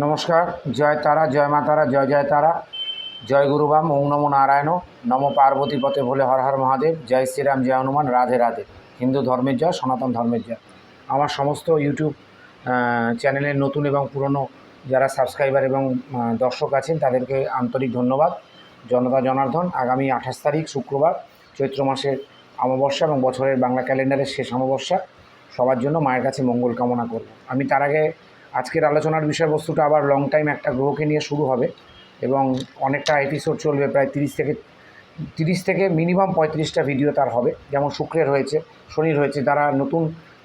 নমস্কার, জয় তারা, জয় মা তারা, জয় জয় তারা। জয় গুরুবাম ওং নমো নারায়ণ, নম পার্বতী পথে ভোলে হর হর মহাদেব, জয় শ্রীরাম, জয় হনুমান, রাধে রাধে। হিন্দু ধর্মের জয়, সনাতন ধর্মের জয়। আমার সমস্ত ইউটিউব চ্যানেলের নতুন এবং পুরনো যারা সাবস্ক্রাইবার এবং দর্শক আছেন, তাদেরকে আন্তরিক ধন্যবাদ। জনতা জনার্দন, আগামী আঠাশ তারিখ, শুক্রবার, চৈত্র মাসের অমাবস্যা এবং বছরের বাংলা ক্যালেন্ডারের শেষ অমাবস্যা, সবার জন্য মায়ের কাছে মঙ্গল কামনা করব। আমি তার আগে আজকের আলোচনার বিষয়বস্তুটা আবার লং টাইম একটা গ্রহকে নিয়ে শুরু হবে এবং অনেকটা এপিসোড চলবে, প্রায় তিরিশ থেকে তিরিশ থেকে মিনিমাম পঁয়ত্রিশটা ভিডিও তার হবে। যেমন শুক্রের হয়েছে, শনির হয়েছে। যারা নতুন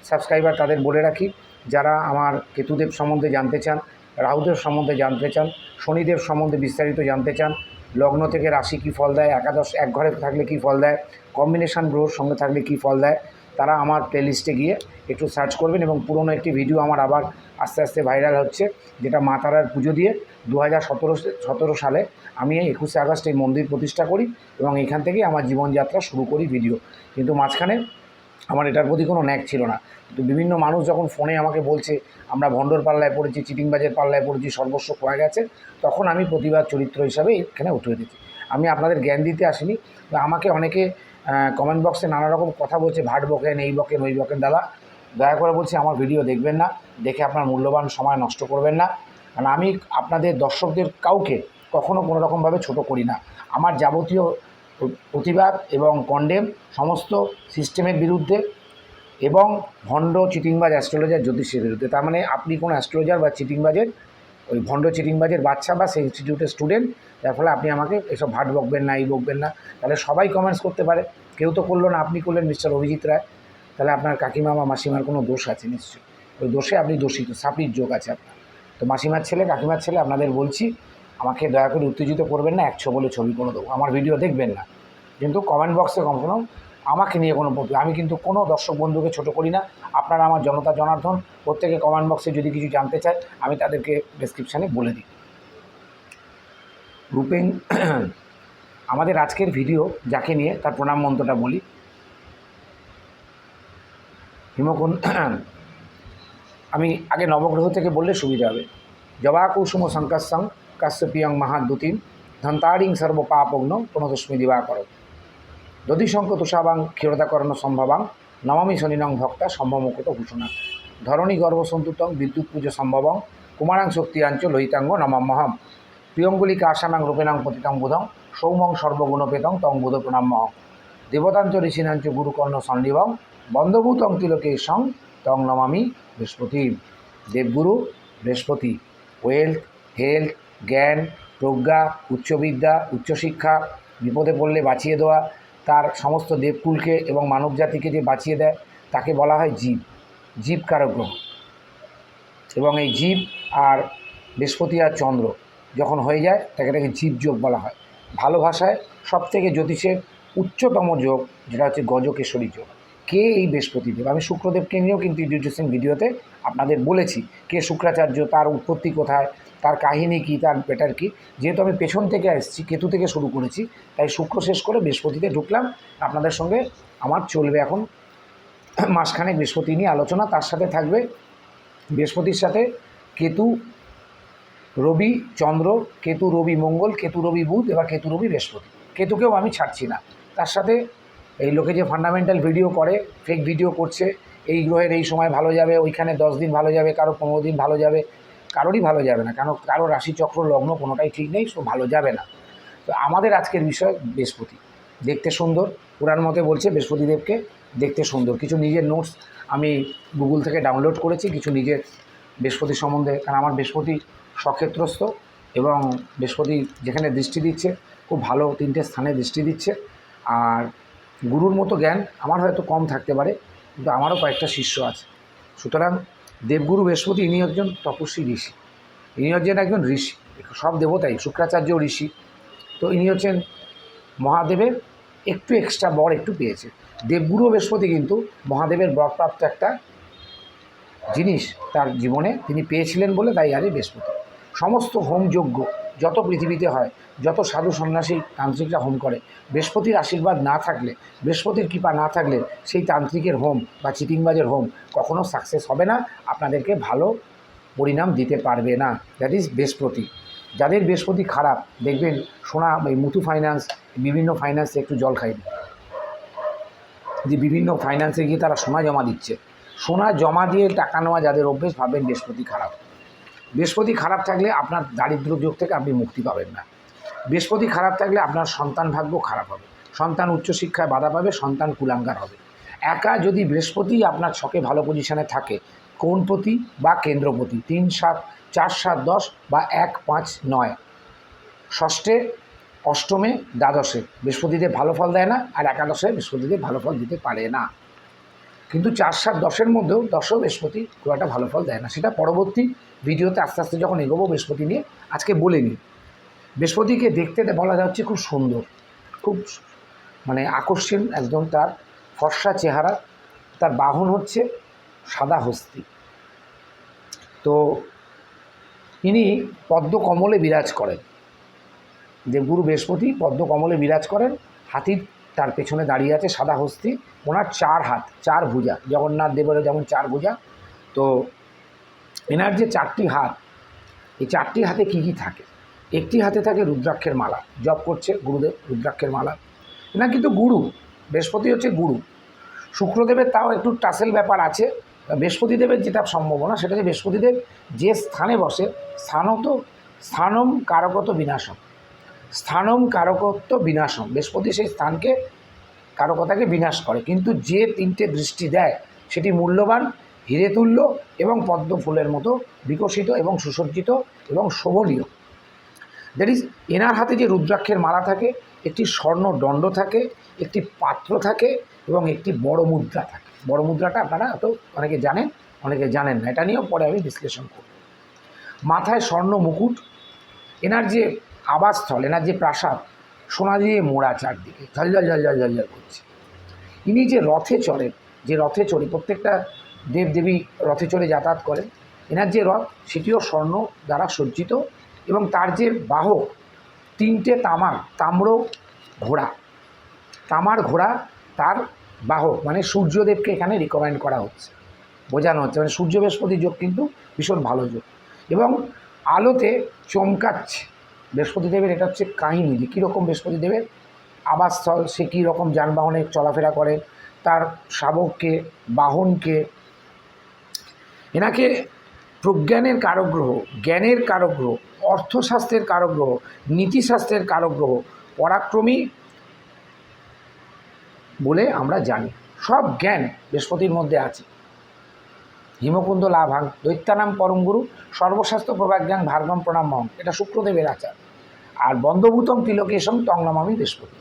সাবস্ক্রাইবার তাদের বলে রাখি, যারা আমার কেতুদেব সম্বন্ধে জানতে চান, রাহুদেব সম্বন্ধে জানতে চান, শনিদেব সম্বন্ধে বিস্তারিত জানতে চান, লগ্ন থেকে রাশি কী ফল দেয়, একাদশ এক ঘরে থাকলে কী ফল দেয় কম্বিনেশান গ্রহর সঙ্গে থাকলে কী ফল দেয় তারা আমার প্লেলিস্টে গিয়ে একটু সার্চ করবেন এবং পুরনো একটি ভিডিও আমার আবার আস্তে আস্তে ভাইরাল হচ্ছে, যেটা মা তারার পুজো দিয়ে দু হাজার সতেরো সালে আমি একুশে আগস্ট এই মন্দির প্রতিষ্ঠা করি এবং এখান থেকেই আমার জীবনযাত্রা শুরু করি ভিডিও কিন্তু মাঝখানে আমার এটার প্রতি কোনো ন্যাক ছিল না। কিন্তু বিভিন্ন মানুষ যখন ফোনে আমাকে বলছে, আমরা ভণ্ডর পাল্লায় পড়েছি, চিটিংবাজের পাল্লায় পড়েছি, সর্বস্ব খোয়া গেছে, তখন আমি প্রতিবাদ চরিত্র হিসাবে এখানে উঠে দিচ্ছি আমি আপনাদের জ্ঞান দিতে আসিনি আমাকে অনেকে কমেন্ট বক্সে নানা রকম কথা বলছে, ভাট বকেন, এই বকেন, ওই বকেন দাদা। দয়া করে বলছি আমার ভিডিও দেখবেন না, দেখে আপনার মূল্যবান সময় নষ্ট করবেন না। কারণ আমি আপনাদের দর্শকদের কাউকে কখনো কোনো রকমভাবে ছোট করি না। আমার যাবতীয় প্রতিবাদ এবং কন্ডেম সমস্ত সিস্টেমের বিরুদ্ধে এবং ভণ্ড চিটিংবাজ অ্যাস্ট্রোলজার জ্যোতিষের বিরুদ্ধে। তার মানে আপনি কোনো অ্যাস্ট্রোলজার বা চিটিংবাজের ওই ভণ্ড চিটিংবাজের বাচ্চা বা সেই ইনস্টিটিউটের স্টুডেন্ট যার ফলে আপনি আমাকে এসব ভাট বকবেন না, এই বকবেন না, তাহলে সবাই কমেন্টস করতে পারে। কেউ তো করল না, আপনি করলেন মিস্টার অভিজিৎ রায়। তাহলে আপনার কাকিমা বা মাসিমার কোনো দোষ আছে নিশ্চয়ই। ওই দোষে আপনি দোষিত সাপির যোগ আছে আপনার। তো মাসিমার ছেলে, কাকিমার ছেলে, আপনাদের বলছি, আমাকে দয়া করে উত্তেজিত করবেন না একশো বলে ছবি কোনো দেবো। আমার ভিডিও দেখবেন না। কিন্তু কমেন্ট বক্সে কখনো আমাকে নিয়ে কোনো আমি কিন্তু কোনো দর্শক বন্ধুকে ছোট করি না। আপনারা আমার জনতা জনার্দন, প্রত্যেকে কমেন্ট বক্সে যদি কিছু জানতে চায়, আমি তাদেরকে ডেসক্রিপশানে বলে দিই। রূপেন, আমাদের আজকের ভিডিও যাকে নিয়ে তার প্রণাম মন্ত্রটা বলি। হিমকুন আমি আগে নবগ্রহ থেকে বললে সুবিধা হবে। জবা কুসুম সংকাশং কাশ্যপিয়ং মহাদ্যুতিম ধন্তারিং সর্বপাপগ্ন প্রণতস্মি দিবাকর দধিশঙ্ক তুষাবাং ক্ষীরতাকরণ সম্ভবাং, নমামি শনিনং ভক্তা সম্ভবমুকুত ভূষণা। ধরণী গর্ভসন্তুতং বিদ্যুৎ পুজো সম্ভবং, কুমারাং শক্তিয়াঞ্চ লোহিতাঙ্গ নমাম্যহম প্রিয়ঙ্গুলিকা আসামাং রূপেণাং পতিতং বুধং, সৌমং সর্বগুণপেতং তং বুধ প্রণাম্যহম দেবতাঞ্চ ঋষিনাঞ্চ গুরুকর্ণ সন্নিভং বন্ধভূতং তিলকে সং তং নমামি বৃহস্পতি। দেবগুরু বৃহস্পতি। ওয়েলথ, হেলথ, জ্ঞান, প্রজ্ঞা, উচ্চবিদ্যা, উচ্চশিক্ষা, বিপদে পড়লে বাঁচিয়ে দেওয়া তার সমস্ত দেবকুলকে এবং মানব জাতিকে যে বাঁচিয়ে দেয়, তাকে বলা হয় জীব জীব কারক গ্রহ এবং এই জীব আর বৃহস্পতি আর চন্দ্র যখন হয়ে যায়, তাকে তাকে জীবযোগ বলা হয়। ভালো ভাষায় সব থেকে জ্যোতিষের উচ্চতম যোগ যেটা হচ্ছে গজকেশরী যোগ। কে এই বৃহস্পতিদেব? আমি শুক্রদেবকে নিয়েও কিন্তু ইন্ট্রোডিউসিং ভিডিওতে আপনাদের বলেছি, কে শুক্রাচার্য, তার উৎপত্তি কোথায় তার কাহিনী কী, তার বেটার কী, যেহেতু আমি পেছন থেকে এসেছি, কেতু থেকে শুরু করেছি, তাই শুক্র শেষ করে বৃহস্পতিতে ঢুকলাম। আপনাদের সঙ্গে আমার চলবে এখন মাসখানেক বৃহস্পতি নিয়ে আলোচনা, তার সাথে থাকবে বৃহস্পতির সাথে কেতু, রবি, চন্দ্র, কেতু, রবি, মঙ্গল, কেতু, রবি, বুধ, এবার কেতু, রবি, বৃহস্পতি। কেতুকেও আমি ছাড়ছি না। তার সাথে এই লোকে যে ফান্ডামেন্টাল ভিডিও করে ফেক ভিডিও করছে, এই গ্রহের এই সময় ভালো যাবে, ওইখানে দশ দিন ভালো যাবে, কারও পনেরো দিন ভালো যাবে কারোরই ভালো যাবে না। কেন? কারও রাশিচক্র লগ্ন কোনোটাই ঠিক নেই, সো ভালো যাবে না। তো আমাদের আজকের বিষয় বৃহস্পতি। দেখতে সুন্দর। পুরাণ মতে বলছে বৃহস্পতিদেবকে দেখতে সুন্দর। কিছু নিজের নোটস আমি গুগল থেকে ডাউনলোড করেছি, কিছু নিজের বৃহস্পতি সম্বন্ধে। কারণ আমার বৃহস্পতি সক্ষেত্রস্থ এবং বৃহস্পতি যেখানে দৃষ্টি দিচ্ছে, খুব ভালো তিনটে স্থানে দৃষ্টি দিচ্ছে। আর গুরুর মতো জ্ঞান আমার হয়তো কম থাকতে পারে, কিন্তু আমারও কয়েকটা শিষ্য আছে। সুতরাং দেবগুরু বৃহস্পতি, ইনি একজন তপস্বী ঋষি। ইনি হচ্ছেন একজন ঋষি, সব দেবতাই, শুক্রাচার্য ঋষি। তো ইনি হচ্ছেন মহাদেবের একটু এক্সট্রা বর একটু পেয়েছে। দেবগুরু বৃহস্পতি কিন্তু মহাদেবের বরপ্রাপ্ত একটা জিনিস তার জীবনে তিনি পেয়েছিলেন বলে তাই আরে বৃহস্পতি। সমস্ত হোমযজ্ঞ যত পৃথিবীতে হয়, যত সাধু সন্ন্যাসী তান্ত্রিকরা হোম করে, বৃহস্পতির আশীর্বাদ না থাকলে, বৃহস্পতির কৃপা না থাকলে সেই তান্ত্রিকের হোম বা চিটিংবাজের হোম কখনো সাকসেস হবে না, আপনাদেরকে ভালো পরিণাম দিতে পারবে না। দ্যাট ইজ বৃহস্পতি। যাদের বৃহস্পতি খারাপ, দেখবেন সোনা, এই মুথু ফাইন্যান্স বিভিন্ন ফাইন্যান্সে একটু জল খায়নি যে বিভিন্ন ফাইন্যান্সে গিয়ে তারা সোনা জমা দিচ্ছে। সোনা জমা দিয়ে টাকা নেওয়া যাদের অভ্যেস, ভাববেন বৃহস্পতি খারাপ। বৃহস্পতি খারাপ থাকলে আপনার দারিদ্র যোগ থেকে আপনি মুক্তি পাবেন না। বৃহস্পতি খারাপ থাকলে আপনার সন্তান ভাগ্য খারাপ হবে। সন্তান উচ্চশিক্ষায় বাধা পাবে, সন্তান কুলাঙ্গার হবে। একা যদি বৃহস্পতি আপনার ছকে ভালো পজিশনে থাকে কোণপতি বা কেন্দ্রপতি তিন, সাত, চার, সাত, দশ বা এক, পাঁচ, নয়। ষষ্ঠে, অষ্টমে, দ্বাদশে। বৃহস্পতিতে ভালো ফল দেয় না আর একাদশে বৃহস্পতিতে ভালো ফল দিতে পারে না। কিন্তু চার, সাত, দশের মধ্যেও দশও বৃহস্পতি খুব একটা ভালো ফল দেয় না। সেটা পরবর্তী ভিডিওতে আস্তে আস্তে যখন এগোবো, বৃহস্পতি নিয়ে আজকে বলে নিই। বৃহস্পতিকে দেখতে বলা যাচ্ছে খুব সুন্দর, খুব মানে আকর্ষণ একদম তার ফর্সা চেহারা, তার বাহন হচ্ছে সাদা হস্তি। তো ইনি পদ্মকমলে বিরাজ করেন। দেবগুরু বৃহস্পতি পদ্মকমলে বিরাজ করেন হাতির তার পেছনে দাঁড়িয়ে আছে সাদা হস্তি, ওনার চার হাত, চার ভুজা, জগন্নাথ দেবের যেমন চার ভুজা, তো এনার যে চারটি হাত, এই চারটি হাতে কি কি থাকে? একটি হাতে থাকে রুদ্রাক্ষের মালা, জপ করছে গুরুদেব রুদ্রাক্ষের মালা। এনার কিন্তু গুরু, বৃহস্পতি হচ্ছে গুরু। শুক্রদেবের তাও একটু টাসেল ব্যাপার আছে। বৃহস্পতিদেবের যেটা সম্ভাবনা, সেটা হচ্ছে বৃহস্পতিদেব যে স্থানে বসে, স্থানত, স্থানম কারকত বিনাশম। স্থানম কারকত্ব বিনাশম। বৃহস্পতি সেই স্থানকে, কারকতাকে বিনাশ করে। কিন্তু যে তিনটে দৃষ্টি দেয়, সেটি মূল্যবান হিরে তুল্য এবং পদ্ম ফুলের মতো বিকশিত এবং সুসজ্জিত এবং শোভনীয়। দ্যাট ইজ এনার হাতে যে রুদ্রাক্ষের মালা থাকে, একটি স্বর্ণ দণ্ড থাকে, একটি পাত্র থাকে এবং একটি বড় মুদ্রা থাকে। বড় মুদ্রাটা আপনারা এত অনেকে জানেন অনেকে জানেন না, এটা নিয়েও পরে আমি বিশ্লেষণ করব। মাথায় স্বর্ণ মুকুট, এনার যে আবাসস্থল, এনার যে প্রাসাদ, সোনা দিয়ে মোড়া চারদিকে ঝলঝল ঝলঝল ঝলঝল করছে। ইনি যে রথে চড়েন, যে রথে চড়ে, প্রত্যেকটা দেবদেবী রথে চড়ে যাতায়াত করেন। এনার যে রথ, সেটিও স্বর্ণ দ্বারা সজ্জিত এবং তার যে বাহক, তিনটে তামার, তাম্র ঘোড়া। তামার ঘোড়া তার বাহক মানে সূর্যদেবকে এখানে রিকমেন্ড করা হচ্ছে। বোঝানো হচ্ছে মানে সূর্য বৃহস্পতি যোগ কিন্তু ভীষণ ভালো যোগ। এবং আলোতে চমকাচ্ছে। বৃহস্পতিদেবের এটা হচ্ছে কাহিনী যে কীরকম বৃহস্পতিদেবের আবাসস্থল, সে কী রকম যানবাহনে চলাফেরা করে তার শাবককে, বাহনকে এনাকে প্রজ্ঞানের কারগ্রহ জ্ঞানের কারগ্রহ অর্থশাস্ত্রের কারগ্রহ নীতিশাস্ত্রের কারগ্রহ পরাক্রমী বলে আমরা জানি। সব জ্ঞান বৃহস্পতির মধ্যে আছে। হিমকুন্দ লাভাং, দৈত্যানাম পরমগুরু সর্বশাস্ত্র প্রভাজ্ঞাং ভার্গম প্রণাম মহম এটা শুক্রদেবের আচার। আর বন্ধভূতম তিলকেশম তংনমামি বৃহস্পতি।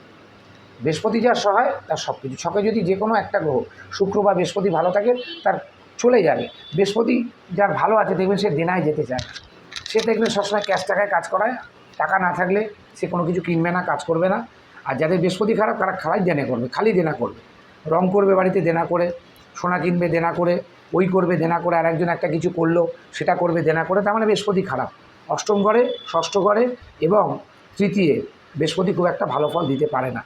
বৃহস্পতি যার সহায়, তার সব কিছু ছকে যদি যে কোনো একটা গ্রহ, শুক্র বা বৃহস্পতি ভালো থাকে, তার চলে যাবে। বৃহস্পতি যার ভালো আছে দেখবেন সে দেনায় যেতে চায়। সে দেখবেন সবসময় ক্যাশ টাকায় কাজ করায়। টাকা না থাকলে সে কোনো কিছু কিনবে না, কাজ করবে না। আর যাদের বৃহস্পতি খারাপ, তারা খালাই দেনা করবে, খালি দেনা করবে। রং করবে বাড়িতে দেনা করে, সোনা কিনবে দেনা করে, ওই করবে দেনা করে, আর একজন একটা কিছু করল, সেটা করবে দেনা করে, তার মানে বৃহস্পতি খারাপ। অষ্টম ঘরে, ষষ্ঠ ঘরে এবং তৃতীয়, বৃহস্পতি খুব একটা ভালো ফল দিতে পারে না।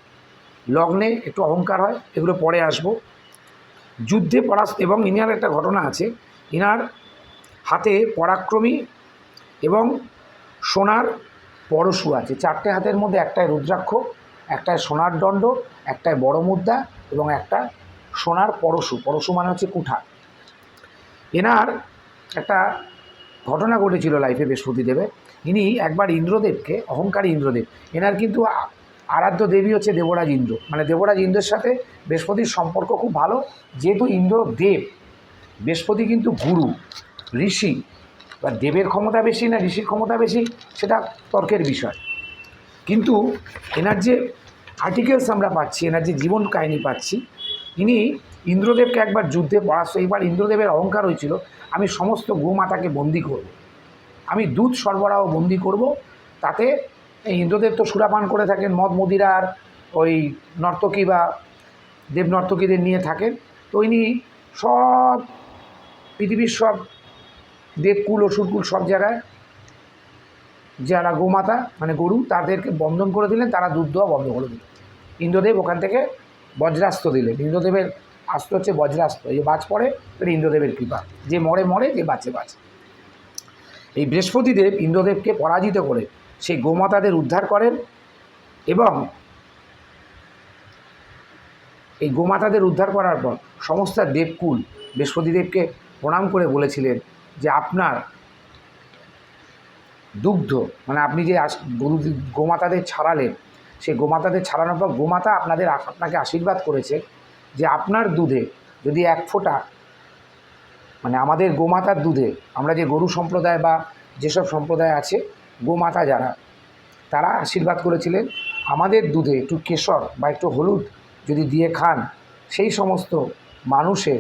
লগ্নে একটু অহংকার হয়, এগুলো পরে আসব। যুদ্ধে পরাস্ত, এবং ইনার একটা ঘটনা আছে। ইনার হাতে পরাক্রমী এবং সোনার পরশু আছে। চারটে হাতের মধ্যে একটাই রুদ্রাক্ষ একটায় সোনার দণ্ড একটায় বড় মুদ্রা এবং একটা সোনার পরশু। পরশু মানে হচ্ছে কুঠা। এনার একটা ঘটনা ঘটেছিল লাইফে বৃহস্পতিদেবের ইনি একবার ইন্দ্রদেবকে, অহংকারী ইন্দ্রদেব, এনার কিন্তু আরাধ্য দেবী হচ্ছে দেবরাজ ইন্দ্র। মানে দেবরাজ ইন্দ্রের সাথে বৃহস্পতির সম্পর্ক খুব ভালো, যেহেতু ইন্দ্র দেব, বৃহস্পতি কিন্তু গুরু, ঋষি। বা দেবের ক্ষমতা বেশি না ঋষির ক্ষমতা বেশি, সেটা তর্কের বিষয়। কিন্তু এনার যে আর্টিকেলস আমরা পাচ্ছি, এনার যে জীবন কাহিনী পাচ্ছি, ইনি ইন্দ্রদেবকে একবার যুদ্ধে পরাস্ত, এইবার ইন্দ্রদেবের অহংকার হয়েছিল, আমি সমস্ত গোমাতাকে বন্দি করব। আমি দুধ সরবরাহ বন্দি করব, তাতে ইন্দ্রদেব তো সুরাপান করে থাকেন, মদ মদিরার, ওই নর্তকী বা দেব নর্তকীদের নিয়ে থাকেন। তো ইনি সব পৃথিবীর সব দেবকুল, অসুরকুল সব জায়গায় যারা গোমাতা মানে গরু, তাদেরকে বন্ধন করে দিলেন, তারা দুধ দেওয়া বন্ধ করে দিলেন। ইন্দ্রদেব ওখান থেকে বজ্রাস্ত্র দিলেন। ইন্দ্রদেবের আস্ত্র হচ্ছে বজ্রাস্ত্র এই যে বাজ পড়ে, এটা ইন্দ্রদেবের কৃপা। যে মরে মরে, যে বাঁচে বাঁচে। এই বৃহস্পতিদেব ইন্দ্রদেবকে পরাজিত করে সেই গোমাতাদের উদ্ধার করেন এবং এই গোমাতাদের উদ্ধার করার পর সমস্ত দেবকুল বৃহস্পতিদেবকে প্রণাম করে বলেছিলেন যে আপনার দুগ্ধ মানে আপনি যে গরু গোমাতাদের ছাড়ালেন, সেই গোমাতাদের ছাড়ানোর পর গোমাতা আপনাদের আপনাকে আশীর্বাদ করেছে যে আপনার দুধে যদি এক ফোঁটা মানে আমাদের গোমাতার দুধে আমরা যে গরু সম্প্রদায় বা যেসব সম্প্রদায় আছে গোমাতা যারা, তারা আশীর্বাদ করেছিলেন, আমাদের দুধে একটু কেশর বা একটু হলুদ যদি দিয়ে খান, সেই সমস্ত মানুষের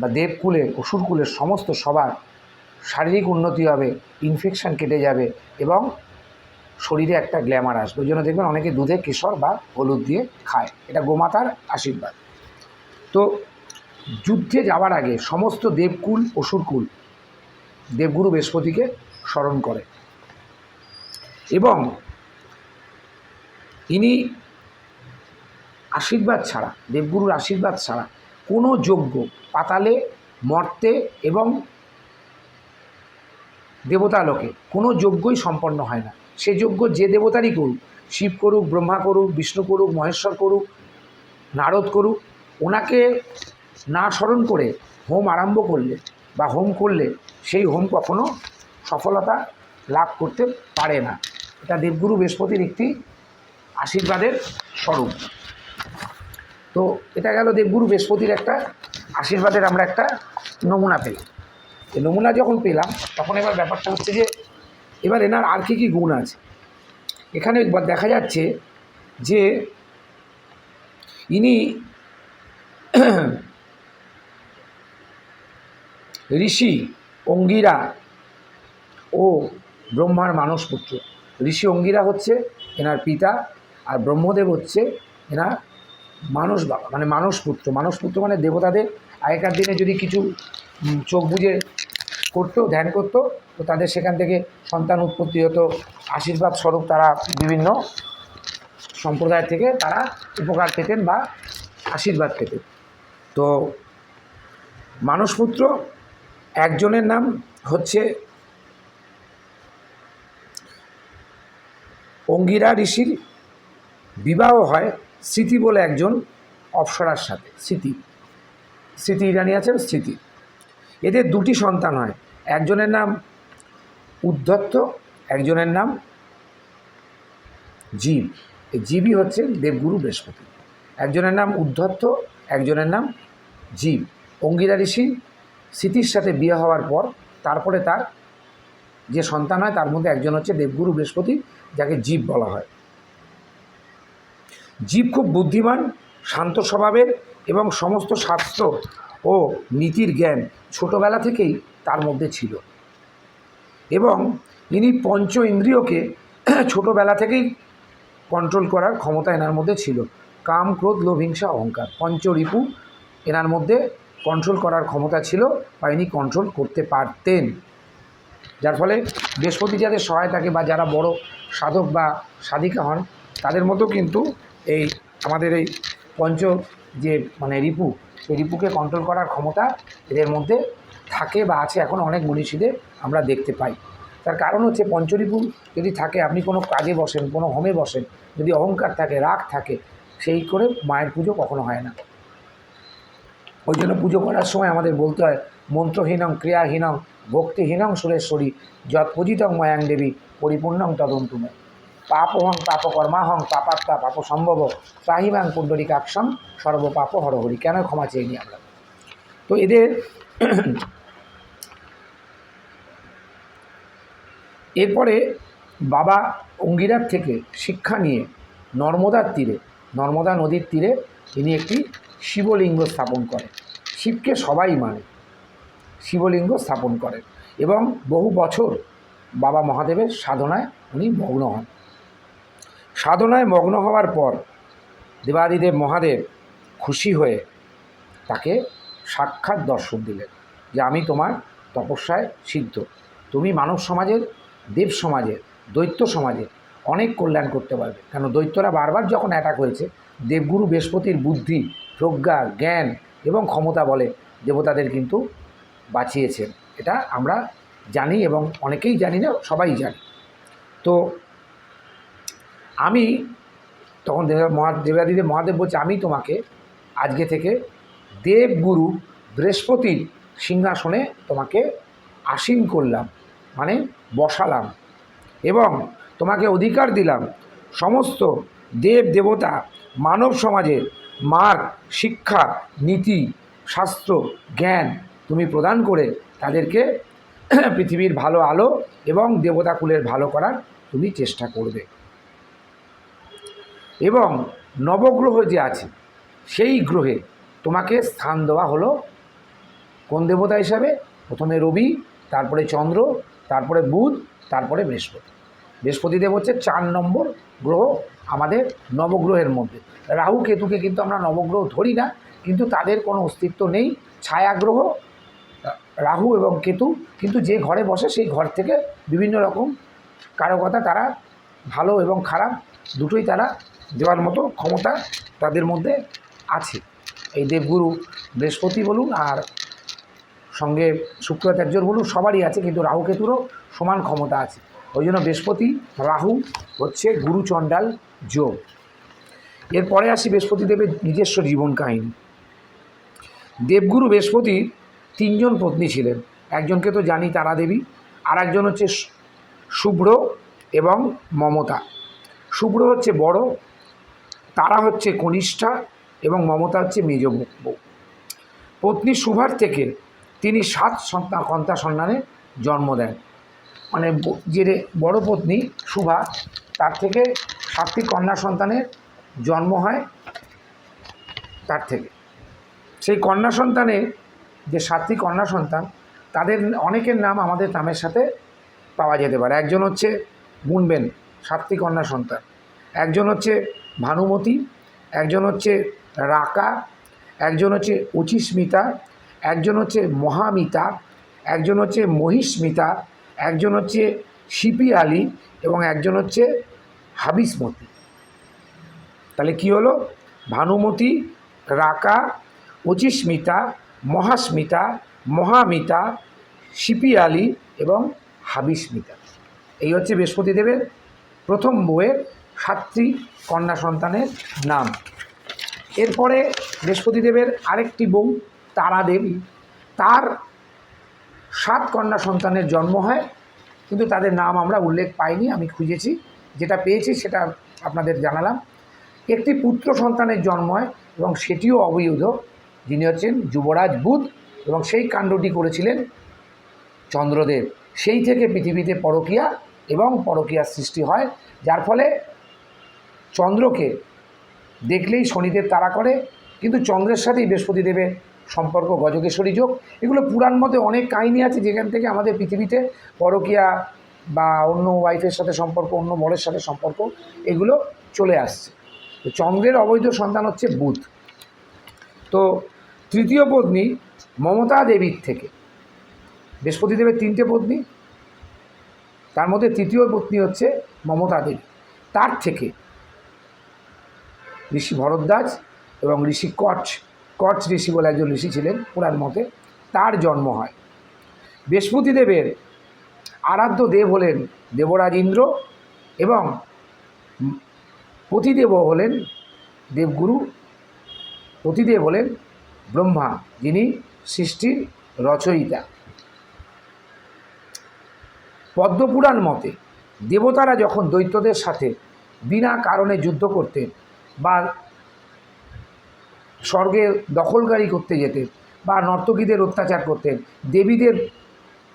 বা দেবকুলের, অসুরকুলের সমস্ত সবার শারীরিক উন্নতি হবে ইনফেকশান কেটে যাবে এবং শরীরে একটা গ্ল্যামার আসবে। ওই জন্য দেখবেন অনেকে দুধে কেশর বা হলুদ দিয়ে খায়। এটা গোমাতার আশীর্বাদ। তো যুদ্ধে যাওয়ার আগে সমস্ত দেবকুল, অসুরকুল দেবগুরু বৃহস্পতিকে স্মরণ করে। এবং তিনি আশীর্বাদ ছাড়া, দেবগুরুর আশীর্বাদ ছাড়া কোনো যজ্ঞ পাতালে, মর্তে এবং দেবতালোকে কোনো যজ্ঞই সম্পন্ন হয় না। সে যজ্ঞ যে দেবতারই করুক, শিব করুক, ব্রহ্মা করুক, বিষ্ণু করুক, মহেশ্বর করুক, নারদ করুক, ওনাকে না স্মরণ করে হোম আরম্ভ করলে বা হোম করলে সেই হোম কখনো সফলতা লাভ করতে পারে না। এটা দেবগুরু বৃহস্পতির একটি আশীর্বাদের স্বরূপ। তো এটা গেল দেবগুরু বৃহস্পতির একটা আশীর্বাদের আমরা একটা নমুনা পেলাম। নমুনা যখন পেলাম, তখন এবার ব্যাপারটা হচ্ছে যে এবার এনার আর কী কী গুণ আছে? এখানে একবার দেখা যাচ্ছে যে ইনি ঋষি, অঙ্গিরা ও ব্রহ্মার মানসপুত্র। ঋষি অঙ্গিরা হচ্ছে এনার পিতা আর ব্রহ্মদেব হচ্ছে এনার মানস বাবা মানে মানসপুত্র মানসপুত্র মানে দেবতাদের আগেকার দিনে যদি কিছু চোখ বুজে করতো, ধ্যান করতো, তো তাদের সেখান থেকে সন্তান উৎপত্তি হতো। আশীর্বাদ স্বরূপ তারা বিভিন্ন সম্প্রদায় থেকে তারা উপকার পেতেন বা আশীর্বাদ পেতেন। তো মানসপুত্র একজনের নাম হচ্ছে অঙ্গিরা ঋষির বিবাহ হয় স্মৃতি বলে একজন অপ্সরার সাথে, স্মৃতি। স্মৃতি ইরানি আছেন স্মৃতি। এদের দুটি সন্তান হয়, একজনের নাম উদ্ধত্ত, একজনের নাম জীব। এই জীবই হচ্ছে দেবগুরু বৃহস্পতি। একজনের নাম উদ্ধত্ত, একজনের নাম জীব। অঙ্গিরা ঋষি স্মৃতির সাথে বিয়ে হওয়ার পর তারপরে তার যে সন্তান হয়, তার মধ্যে একজন হচ্ছে দেবগুরু বৃহস্পতি, যাকে জীব বলা হয়। জীব খুব বুদ্ধিমান, শান্ত স্বভাবের এবং সমস্ত শাস্ত্র ও নীতির জ্ঞান ছোটবেলা থেকেই তার মধ্যে ছিল। এবং ইনি পঞ্চ ইন্দ্রিয়কে ছোটবেলা থেকেই কন্ট্রোল করার ক্ষমতা এনার মধ্যে ছিল। কাম, ক্রোধ লোভিংসা অহংকার, পঞ্চ রিপু এনার মধ্যে কন্ট্রোল করার ক্ষমতা ছিল বা ইনি কন্ট্রোল করতে পারতেন। যার ফলে বৃহস্পতি যাদের সহায় থাকে বা যারা বড় সাধক বা সাধিকা হন, তাদের মতো কিন্তু এই আমাদের এই পঞ্চ যে মানে রিপু সেই রিপুকে কন্ট্রোল করার ক্ষমতা এদের মধ্যে থাকে বা আছে। এখন অনেক মনীষীদের আমরা দেখতে পাই। তার কারণ হচ্ছে পঞ্চরিপু যদি থাকে, আপনি কোনো কাজে বসেন, কোনো হোমে বসেন, যদি অহংকার থাকে, রাগ থাকে, সেই করে মায়ের পুজো কখনো হয় না। ওই জন্য পুজো করার সময় আমাদের বলতে হয় মন্ত্রহীনং, ক্রিয়াহীনং, ভক্তিহীনং সুরেশ্বরী, যৎ পূজিতং ময়াং দেবী, পরিপূর্ণং তদন্তুমে। পাপহং পাপকর্মাহং পাপাত্মা পাপ সম্ভব পাহিমাং পুণ্ডরিকাক্ষম সর্বপাপ হরহরি। কেন ক্ষমা চেয়ে নিই আমরা? তো এদের এরপরে বাবা অঙ্গিরার থেকে শিক্ষা নিয়ে নর্মদার তীরে, নর্মদা নদীর তীরে তিনি একটি শিবলিঙ্গ স্থাপন করেন। শিবকে সবাই মানে। শিবলিঙ্গ স্থাপন করেন এবং বহু বছর বাবা মহাদেবের সাধনায় উনি মগ্ন হন। সাধনায় মগ্ন হওয়ার পর দেবাদিদেব মহাদেব খুশি হয়ে তাকে সাক্ষাৎ দর্শন দিলেন যে, আমি তোমার তপস্যায় সিদ্ধ। তুমি মানব সমাজের, দেব সমাজের, দৈত্য সমাজের অনেক কল্যাণ করতে পারবে। কেন দৈত্যরা বারবার যখন অ্যাটাক হয়েছে, দেবগুরু বৃহস্পতির বুদ্ধি, প্রজ্ঞা, জ্ঞান এবং ক্ষমতা বলে দেবতাদের কিন্তু বাঁচিয়েছেন। এটা আমরা জানি এবং অনেকেই জানি না, সবাই জানি। তো আমি তখন দেব- দেবাদিদেব মহাদেব বলছে, আমি তোমাকে আজকে থেকে দেবগুরু বৃহস্পতির সিংহাসনে তোমাকে আসীন করলাম মানে বসালাম এবং তোমাকে অধিকার দিলাম। সমস্ত দেব দেবতা মানব সমাজের মার্গ, শিক্ষা, নীতি, শাস্ত্র, জ্ঞান তুমি প্রদান করে তাদেরকে পৃথিবীর ভালো আলো এবং দেবতাকুলের ভালো করার তুমি চেষ্টা করবে। এবং নবগ্রহ যে আছে, সেই গ্রহে তোমাকে স্থান দেওয়া হলো কোন দেবতা হিসাবে? প্রথমে রবি, তারপরে চন্দ্র, তারপরে বুধ, তারপরে বৃহস্পতি। বৃহস্পতি দেব হচ্ছে চার নম্বর গ্রহ আমাদের নবগ্রহের মধ্যে। রাহু, কেতুকে কিন্তু আমরা নবগ্রহ ধরি না, কিন্তু তাদের কোনো অস্তিত্ব নেই। ছায়া গ্রহ রাহু এবং কেতু কিন্তু যে ঘরে বসে সেই ঘর থেকে বিভিন্ন রকম কারকতা তারা ভালো এবং খারাপ দুটোই তারা দেওয়ার মতো ক্ষমতা তাদের মধ্যে আছে। এই দেবগুরু বৃহস্পতি বলুন আর সঙ্গে শুক্রাচার্যর বলুন সবারই আছে কিন্তু রাহু কেতুরও সমান ক্ষমতা আছে। ওই জন্য বৃহস্পতি, রাহু হচ্ছে গুরুচণ্ডাল যোগ। এরপরে আসি বৃহস্পতি দেবের নিজস্ব জীবন কাহিনী। দেবগুরু বৃহস্পতির তিনজন পত্নী ছিলেন। একজনকে তো জানি তারা দেবী আর একজন হচ্ছে শুভ্র এবং মমতা। শুভ্র হচ্ছে বড়, তারা হচ্ছে কনিষ্ঠা এবং মমতা হচ্ছে মেজ পত্নী সুভার থেকে তিনি সাত সন্তান, কন্যা সন্তানে জন্ম দেন। মানে যে বড় পত্নী সুভা, তার থেকে সাতটি কন্যা সন্তানের জন্ম হয় তার থেকে। সেই কন্যা সন্তানের যে সাতটি কন্যা সন্তান, তাদের অনেকের নাম আমাদের নামের সাথে পাওয়া যেতে পারে। একজন হচ্ছে গুনবেন সাতটি কন্যা সন্তান। একজন হচ্ছে ভানুমতি, একজন হচ্ছে রাকা, একজন হচ্ছে উচিস্মিতা, একজন হচ্ছে মহামিতা, একজন হচ্ছে মহিষ্মিতা একজন হচ্ছে শিপি আলী এবং একজন হচ্ছে হাবিসমতি। তাহলে কি হলো? ভানুমতি, রাকা অচিস্মিতা মহাস্মিতা, মহামিতা শিপি আলী এবং হাবিস্মিতা। এই হচ্ছে বৃহস্পতি দেবের প্রথম বইয়ের সাতটি কন্যা সন্তানের নাম। এরপরে বৃহস্পতি দেবের আরেকটি বউ তারা দেবী তার সাত কন্যা সন্তানের জন্ম হয়, কিন্তু তাদের নাম আমরা উল্লেখ পাইনি, আমি খুঁজেছি। যেটা পেয়েছি সেটা আপনাদের জানালাম। একটি পুত্র সন্তানের জন্ম হয় এবং সেটিও অবৈধ। যিনি হচ্ছেন যুবরাজ বুধ এবং সেই কাণ্ডটি করেছিলেন চন্দ্রদেব। সেই থেকে পৃথিবীতে পরকীয়া এবং পরকীয়ার সৃষ্টি হয়, যার ফলে চন্দ্রকে দেখলেই শনিদেব তারা করে, কিন্তু চন্দ্রের সাথেই বৃহস্পতি দেবের সম্পর্ক গজকেশ্বরী যোগ। এগুলো পুরাণ মতে অনেক কাহিনী আছে, যেখান থেকে আমাদের পৃথিবীতে পরকীয়া বা অন্য ওয়াইফের সাথে সম্পর্ক, অন্য বরের সাথে সম্পর্ক, এগুলো চলে আসছে। তো চন্দ্রের অবৈধ সন্তান হচ্ছে বুধ। তো তৃতীয় পত্নী মমতা দেবীর থেকে। বৃহস্পতি দেবের তিনটে পত্নী, তার মধ্যে তৃতীয় পত্নী হচ্ছে মমতা দেবী। তার থেকে ঋষি ভরদ্বাজ এবং ঋষি কচ্ছ কচ্ছ ঋষি বলে একজন ঋষি ছিলেন পুরাণ মতে তার জন্ম হয়। বৃহস্পতি দেবের আরাধ্য দেব হলেন দেবরাজ ইন্দ্র এবং পতিদেব হলেন দেবগুরু পতিদেব বলেন ব্রহ্মা, যিনি সৃষ্টির রচয়িতা। পদ্মপুরাণ মতে, দেবতারা যখন দৈত্যদের সাথে বিনা কারণে যুদ্ধ করতেন বা স্বর্গে দখলকারী করতে যেতেন বা নর্তকীদের অত্যাচার করতেন, দেবীদের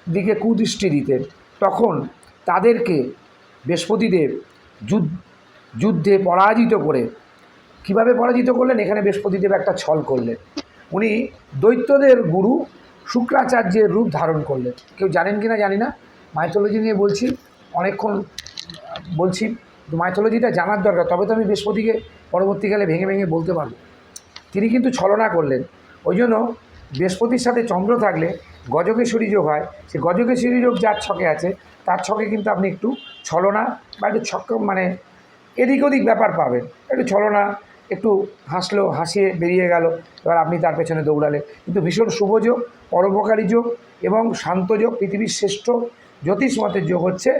দিকে কুদৃষ্টি দিতেন, তখন তাদেরকে বৃহস্পতিদেব যুদ্ধে পরাজিত করে কীভাবে পরাজিত করলেন? এখানে বৃহস্পতিদেব একটা ছল করলেন। উনি দৈত্যদের গুরু, শুক্রাচার্যের রূপ ধারণ করলেন। কেউ জানেন কি না জানি না। মাইথোলজি নিয়ে বলছি, অনেকক্ষণ বলছি মাইথোলজিটা জানার দরকার, তবে তো আমি বৃহস্পতিকে পরবর্তীকালে ভেঙে ভেঙে বলতে পারব। তিনি কিন্তু ছলনা করলেন। ওই জন্য বৃহস্পতির সাথে চন্দ্র থাকলে গজকেশ্বরী যোগ হয়। সে গজকেশ্বরী যোগ যার ছকে আছে, তার ছকে কিন্তু আপনি একটু ছলনা বা একটু ছক মানে এদিক ওদিক ব্যাপার পাবেন। একটু ছলনা একটু হাসলো, হাসিয়ে বেরিয়ে গেল। এবার আপনি তার পেছনে দৌড়ালে কিন্তু ভীষণ শুভযোগ পরোপকারী যোগ এবং শান্ত যোগ, পৃথিবীর শ্রেষ্ঠ জ্যোতিষ মতের যোগ হচ্ছে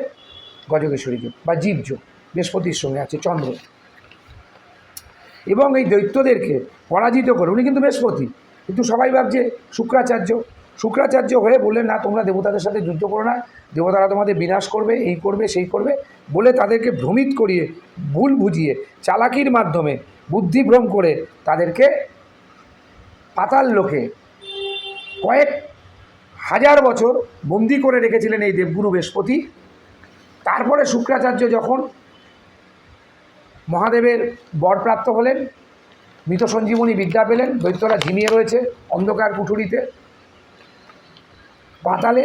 গজকেশ্বরী যোগ বা জীব যোগ। বৃহস্পতির সঙ্গে আছে চন্দ্র। এবং এই দৈত্যদেরকে পরাজিত করে উনি কিন্তু বৃহস্পতি। কিন্তু সবাই ভাবছে শুক্রাচার্য। শুক্রাচার্য হয়ে বললেন, না, তোমরা দেবতাদের সাথে যুদ্ধ করো না। দেবতারা তোমাদের বিনাশ করবে, এই করবে, সেই করবে। বলে তাদেরকে ভ্রমিত করিয়ে, ভুল বুঝিয়ে, চালাকির মাধ্যমে বুদ্ধিভ্রম করে তাদেরকে পাতাল লোকে কয়েক হাজার বছর বন্দি করে রেখেছিলেন এই দেবগুরু বৃহস্পতি। তারপরে শুক্রাচার্য যখন মহাদেবের বরপ্রাপ্ত হলেন, মৃত সঞ্জীবনী বিদ্যা পেলেন, দৈত্যরা ঝিমিয়ে রয়েছে অন্ধকার কুঠুরিতে। পাতালে,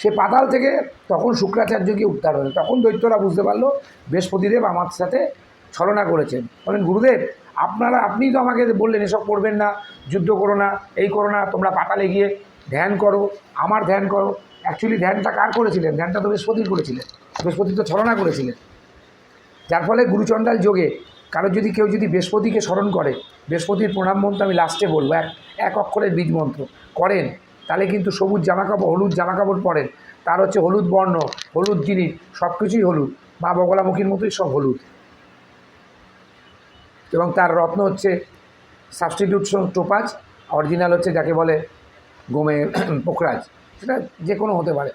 সে পাতাল থেকে তখন শুক্রাচার্যকে উদ্ধার হলেন। তখন দৈত্যরা বুঝতে পারল বৃহস্পতিদেব আমার সাথে ছলনা করেছেন। বলেন, গুরুদেব, আপনারা আপনিই তো আমাকে বললেন, এসব করবেন না, যুদ্ধ করো না, এই করো না, তোমরা পাতালে গিয়ে ধ্যান করো, আমার ধ্যান করো। অ্যাকচুয়ালি ধ্যানটা কার করেছিলেন? ধ্যানটা তো বৃহস্পতির করেছিলেন। বৃহস্পতি তো ছলনা করেছিলেন। যার ফলে গুরুচণ্ডাল যোগে কারও যদি কেউ যদি বৃহস্পতিকে স্মরণ করে, বৃহস্পতির প্রণাম মন্ত্র আমি লাস্টে বলব, এক এক অক্ষরের বীজ মন্ত্র, করেন, তাহলে কিন্তু সবুজ জামাকাপড়, হলুদ জামাকাপড় পরেন, তার হচ্ছে হলুদ বর্ণ, হলুদ জিনিস সব কিছুই হলুদ, মা বগলামুখীর মতোই সব হলুদ। এবং তার রত্ন হচ্ছে সাবস্টিটিউশন টোপাজ অরিজিনাল হচ্ছে যাকে বলে গোমে পোখরাজ। সেটা যে কোনো হতে পারে।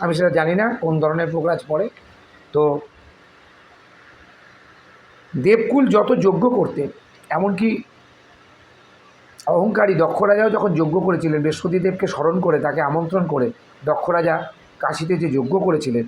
আমি সেটা জানি না কোন ধরনের পোখরাজ পড়ে। তো দেবকুল যত যজ্ঞ করতে এমনকি অহংকারী দক্ষ রাজাও যখন যজ্ঞ করেছিলেন, বৃহস্পতিদেবকে স্মরণ করে, তাকে আমন্ত্রণ করে দক্ষ রাজা কাশীতে যে যজ্ঞ করেছিলেন,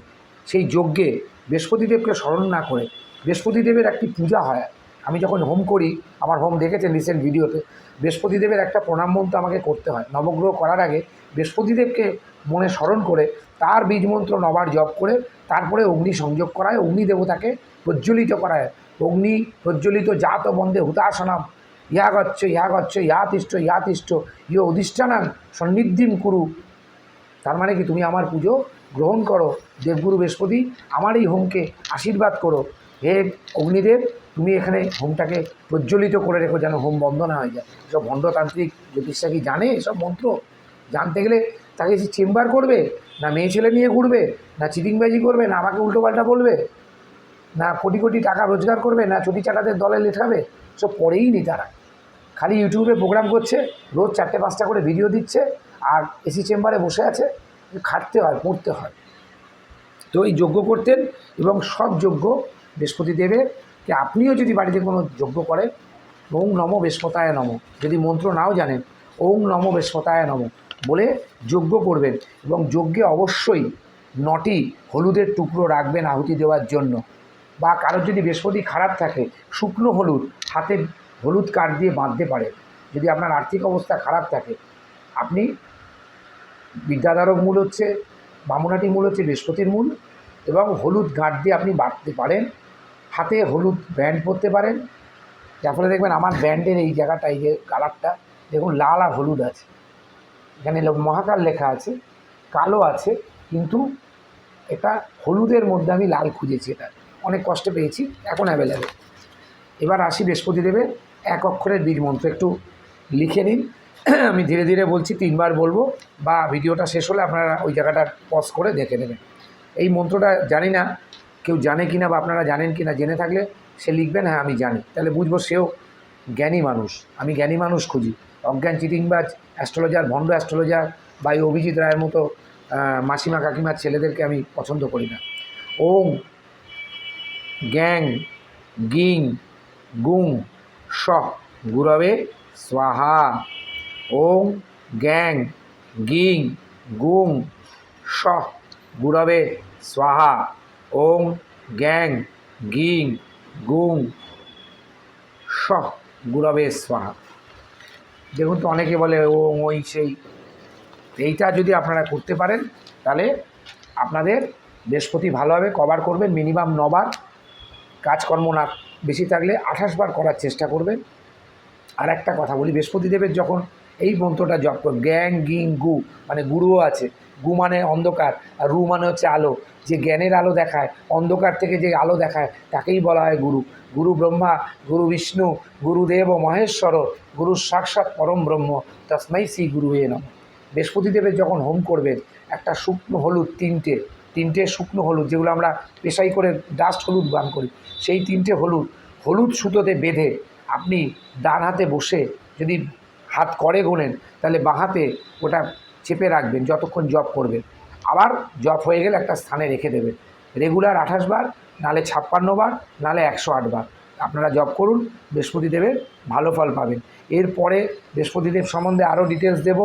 সেই যজ্ঞে বৃহস্পতিদেবকে স্মরণ না করে বৃহস্পতিদেবের একটি পূজা হয়। আমি যখন হোম করি, আমার হোম দেখেছেন রিসেন্ট ভিডিওতে বৃহস্পতিদেবের একটা প্রণাম মন্ত্র আমাকে করতে হয়। নবগ্রহ করার আগে বৃহস্পতিদেবকে মনে স্মরণ করে তার বীজ মন্ত্র নবার জপ করে, তারপরে অগ্নি সংযোগ করায়, অগ্নি দেবতাকে প্রজ্বলিত করায়। অগ্নি প্রজ্বলিত জাত বন্ধে হুতাসনাম ইয়া গচ্ছ ইয়া গচ্ছ ইয়া তিষ্ঠ ইয়া তিষ্ঠ ইয় অধিষ্ঠানাং সন্নিধিম কুরু। তার মানে কি, তুমি আমার পুজো গ্রহণ করো। দেবগুরু বৃহস্পতি, আমার এই হোমকে আশীর্বাদ করো। হে অগ্নিদেব তুমি এখানে হোমটাকে প্রজ্বলিত করে রেখো যেন হোম বন্ধ না হয়ে যায়। এসব ভণ্ডতান্ত্রিক জ্যোতিষরা কি জানে এসব মন্ত্র? জানতে গেলে তাকে সে চেম্বার করবে, না মেয়ে ছেলে নিয়ে ঘুরবে, না চিটিংবাজি করবে, না আমাকে উল্টোপাল্টা বলবে, না কোটি কোটি টাকা রোজগার করবে, না চটি চাটাদের দলে লেখাবে সব পরেই নি তারা। খালি ইউটিউবে প্রোগ্রাম করছে, রোজ চারটে পাঁচটা করে ভিডিও দিচ্ছে, আর এসি চেম্বারে বসে আছে, খাটতে হয়, পড়তে হয়। তো এই যজ্ঞ করতেন এবং সব যজ্ঞ বৃহস্পতি দেবের কি আপনিও যদি বাড়িতে কোনো যজ্ঞ করেন, ওং নম বৃহস্পতায় নম, যদি মন্ত্র নাও জানেন, ওং নম বৃহস্পতায় নম, বলে যজ্ঞ করবেন এবং যজ্ঞে অবশ্যই নটি হলুদের টুকরো রাখবেন আহুতি দেওয়ার জন্য। বা কারোর যদি বৃহস্পতি খারাপ থাকে, শুকনো হলুদ হাতে হলুদ কাঠ দিয়ে বাঁধতে পারে। যদি আপনার আর্থিক অবস্থা খারাপ থাকে, আপনি বিদ্যাধারক মূল হচ্ছে, বামুনাটি মূল হচ্ছে বৃহস্পতির মূল এবং হলুদ গাঁট দিয়ে আপনি বাঁধতে পারেন। হাতে হলুদ ব্যান্ড পরতে পারেন। যার ফলে দেখবেন আমার ব্যান্ডের এই জায়গাটা, এই যে কালারটা, দেখুন লাল আর হলুদ আছে। এখানে মহাকাল লেখা আছে, কালো আছে, কিন্তু এটা হলুদের মধ্যে আমি লাল খুঁজেছি এটা। অনেক কষ্ট পেয়েছি, এখন অ্যাভেলেবেল এবার আসি বৃহস্পতি দেবের এক অক্ষরের বীজ মন্ত্র। একটু লিখে নিন। আমি ধীরে ধীরে বলছি, তিনবার বলব, বা ভিডিওটা শেষ হলে আপনারা ওই জায়গাটা পজ করে দেখে নেবেন। এই মন্ত্রটা জানি না কেউ জানে কি না বা আপনারা জানেন কি না জেনে থাকলে সে লিখবেন হ্যাঁ আমি জানি। তাহলে বুঝব সেও জ্ঞানী মানুষ। আমি জ্ঞানী মানুষ খুঁজি। অজ্ঞান চিটিংবাজ, অ্যাস্ট্রোলজার, ভণ্ড অ্যাস্ট্রোলজার বা এই অভিজিৎ রায়ের মতো মাসিমা কাকিমার ছেলেদেরকে আমি পছন্দ করি না। ওম, গ্যাং, গিং, গুং স গুরবে স্বাহা। ওং গ্যাং, গিং, গুং স গুরবে স্বাহা। ওং গ্যাং, গিং, গুং স গুরবে স্বাহা। দেখুন তো অনেকে বলে ওং ওই, সেই। এইটা যদি আপনারা করতে পারেন, তাহলে আপনাদের বৃহস্পতি ভালোভাবে কভার করবেন, মিনিমাম নবার কাজকর্ম না বেশি থাকলে আঠাশ বার করার চেষ্টা করবেন। আর একটা কথা বলি বৃহস্পতি দেবের যখন এই মন্ত্রটা জপ গ্যাং, গিং, গু মানে গুরুও আছে গু মানে অন্ধকার, আর রু মানে হচ্ছে আলো। যে জ্ঞানের আলো দেখায়, অন্ধকার থেকে যে আলো দেখায়, তাকেই বলা হয় গুরু। গুরু ব্রহ্মা, গুরু বিষ্ণু গুরুদেব মহেশ্বর গুরু সাক্ষাৎ পরম ব্রহ্ম তস্মাই শ্রী গুরু এ নম। বৃহস্পতিদেবের যখন হোম করবেন, একটা শুকনো হলুদ তিনটে তিনটে শুকনো হলুদ, যেগুলো আমরা পেশাই করে ডাস্ট হলুদ বান করি, সেই তিনটে হলুদ হলুদ সুতোতে বেঁধে আপনি ডান হাতে বসে যদি হাত করে গোনেন, তাহলে বাঁ হাতে ওটা চেপে রাখবেন, যতক্ষণ জব করবেন। আবার জব হয়ে গেলে একটা স্থানে রেখে দেবেন। রেগুলার আঠাশ বার, নালে ছাপ্পান্ন বার, নালে একশো আট বার। আপনারা জব করুন, বৃহস্পতিদেবের ভালো ফল পাবেন। এরপরে বৃহস্পতিদেব সম্বন্ধে আরও ডিটেলস দেব।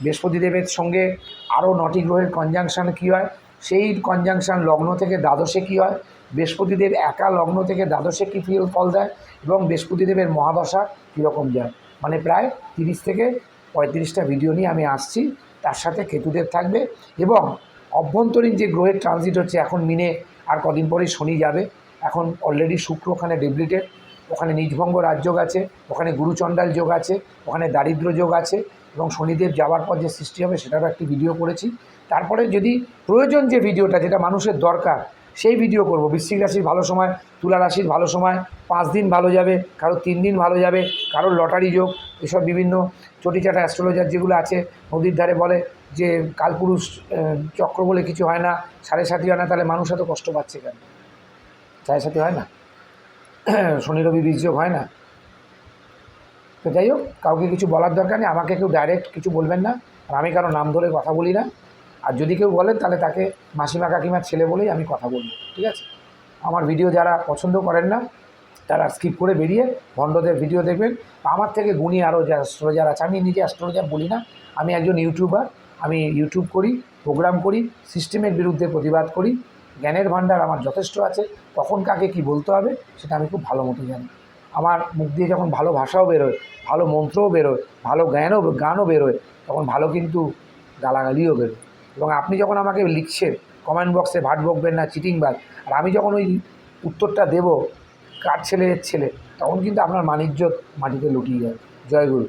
বৃহস্পতিদেবের সঙ্গে আরও নটি গ্রহের কনজাংশন কী হয়? সেই কনজাংশন লগ্ন থেকে দ্বাদশে কী হয়? বৃহস্পতিদেব একা লগ্ন থেকে দ্বাদশে কী ফিল, ফল দেয়? এবং বৃহস্পতিদেবের মহাদশা কীরকম যায়? মানে প্রায় তিরিশ থেকে পঁয়ত্রিশটা ভিডিও নিয়ে আমি আসছি। তার সাথে কেতুদেব থাকবে এবং অভ্যন্তরীণ যে গ্রহের ট্রানজিট হচ্ছে, এখন মিনে আর কদিন পরেই শনি যাবে। এখন অলরেডি শুক্র ওখানে ডেবলিটেড ওখানে নিজভঙ্গ রাজযোগ আছে, ওখানে গুরুচণ্ডাল যোগ আছে, ওখানে দারিদ্র যোগ আছে এবং শনিদেব যাওয়ার পর যে সৃষ্টি হবে সেটারও একটি ভিডিও করেছি। তারপরে যদি প্রয়োজন যে ভিডিওটা যেটা মানুষের দরকার সেই ভিডিও করব। বৃশ্চিক রাশির ভালো সময়, তুলা রাশির ভালো সময়, পাঁচ দিন ভালো যাবে কারও তিন দিন ভালো যাবে, কারোর লটারি যোগ, এসব বিভিন্ন চটিচাটা অ্যাস্ট্রোলজার যেগুলো আছে, নদীর ধারে বলে যে কালপুরুষ চক্র বলে কিছু হয় না, সাড়ে সাথী হয় না, তাহলে মানুষ এত কষ্ট পাচ্ছে কেন? সাড়ে সাথী হয় না? শনি, রবি বীজযোগ হয় না? তো যাই হোক, কাউকে কিছু বলার দরকার নেই, আমাকে কেউ ডাইরেক্ট কিছু বলবেন না, আর আমি কারও নাম ধরে কথা বলি না। আর যদি কেউ বলেন, তাহলে তাকে মাসিমা কাকিমার ছেলে বলেই আমি কথা বলব, ঠিক আছে? আমার ভিডিও যারা পছন্দ করেন না, তারা স্কিপ করে বেরিয়ে ভণ্ডদের ভিডিও দেখবেন। আমার থেকে গুণী আরও যারা অ্যাস্ট্রোলজার আছে, আমি নিজে অ্যাস্ট্রোলজার বলি না, আমি একজন ইউটিউবার আমি ইউটিউব করি প্রোগ্রাম করি সিস্টেমের বিরুদ্ধে প্রতিবাদ করি, জ্ঞানের ভাণ্ডার আমার যথেষ্ট আছে, কখন কাকে কি বলতে হবে, সেটা আমি খুব ভালো মতো জানি। আমার মুখ দিয়ে যখন ভালো ভাষাও বেরোয়, ভালো মন্ত্রও বেরোয়, ভালো জ্ঞানও, গানও বেরোয়, তখন ভালো কিন্তু গালাগালিও বেরোয়। এবং আপনি যখন আমাকে লিখছেন কমেন্ট বক্সে ভাট বকবেন না চিটিংবাজ আর আমি যখন ওই উত্তরটা দেব, কার ছেলে এর ছেলে, তখন কিন্তু আপনার মানিজ্য মাটিতে লুটিয়ে যায়। জয় গুরু।